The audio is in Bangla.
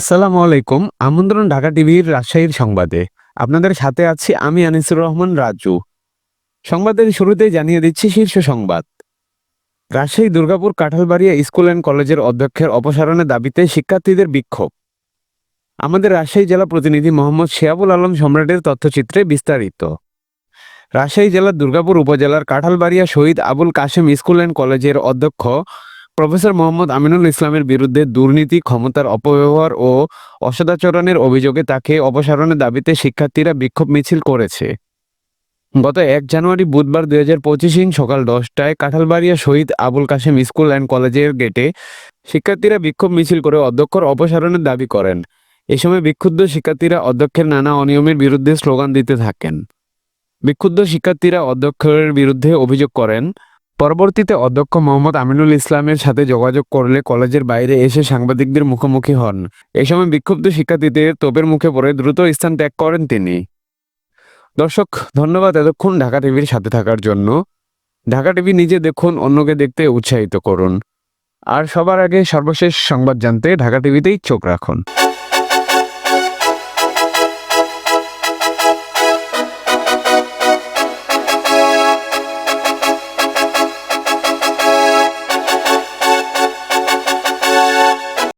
আসসালামু আলাইকুম, আমন্ত্রণ ঢাকা টিভির রাজশাহীর সংবাদে। আপনাদের সাথে আছি আমি আনিসুর রহমান রাজু। সংবাদের শুরুতেই জানিয়ে দিচ্ছি শীর্ষ সংবাদ। রাজশাহী, দুর্গাপুর, কাঁঠালবাড়িয়া স্কুল অ্যান্ড কলেজের অধ্যক্ষের অপসারণের দাবিতে শিক্ষার্থীদের বিক্ষোভ। আমাদের রাজশাহী জেলা প্রতিনিধি মোহাম্মদ শিয়াবুল আলম সম্রাটের তথ্যচিত্রে বিস্তারিত। রাজশাহী জেলার দুর্গাপুর উপজেলার কাঁঠালবাড়িয়া শহীদ আবুল কাশেম স্কুল অ্যান্ড কলেজের অধ্যক্ষ প্রফেসর মোহাম্মদ আমিনুল ইসলামের বিরুদ্ধে দুর্নীতি, ক্ষমতার অপব্যবহার ও অসদাচরণের অভিযোগে তাকে অপসারণের দাবিতে শিক্ষার্থীরা বিক্ষোভ মিছিল করেছে। গত এক জানুয়ারি বুধবার দুই হাজার পঁচিশ সকাল দশটায় কাঁঠালবাড়িয়া শহীদ আবুল কাশেম স্কুল অ্যান্ড কলেজের গেটে শিক্ষার্থীরা বিক্ষোভ মিছিল করে অধ্যক্ষর অপসারণের দাবি করেন। এ সময় বিক্ষুব্ধ শিক্ষার্থীরা অধ্যক্ষের নানা অনিয়মের বিরুদ্ধে স্লোগান দিতে থাকেন। বিক্ষুব্ধ শিক্ষার্থীরা অধ্যক্ষের বিরুদ্ধে অভিযোগ করেন পরবর্তীতে অধ্যক্ষ মোহাম্মদ আমিনুল ইসলামের সাথে যোগাযোগ করলে কলেজের বাইরে এসে সাংবাদিকদের মুখোমুখি হন। এ সময় বিক্ষুব্ধ শিক্ষার্থীদের তোপের মুখে পড়ে দ্রুত স্থান ত্যাগ করেন তিনি। দর্শক, ধন্যবাদ এতক্ষণ ঢাকা টিভির সাথে থাকার জন্য। ঢাকা টিভি নিজে দেখুন, অন্যকে দেখতে উৎসাহিত করুন। আর সবার আগে সর্বশেষ সংবাদ জানতে ঢাকা টিভিতেই চোখ রাখুন।